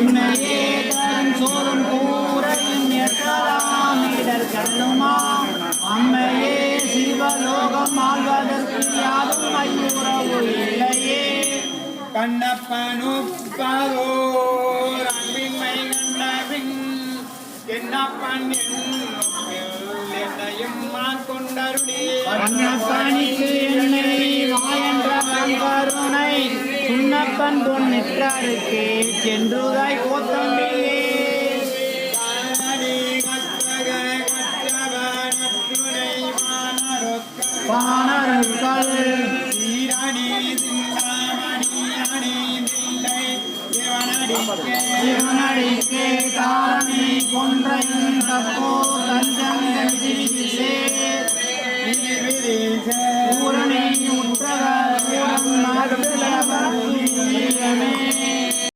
என்னையே தரும் சோறும் கூரையும் எட்டலாம் இடர் கல்லுமா அம்மையே சிவலோகம் ஆழ்வதற்கு யாரும் ஐயுறவு இல்லையே. கண்ணப்பனுப்பதோர் அன்பின்மை கண்டபின் என்னப்பன் என்னையும் கொண்டருடைய கண்ணப்பனிக்கு சுண்ணப்பன் பொன்னிற்றாருக்கு சென்றுதாய் கோத்தம்பியே. காரணி சீரணி சிந்தாமணி அணி தில்லை தாரணி கொன்றையும் தப்போ பூரணி உற்றவர்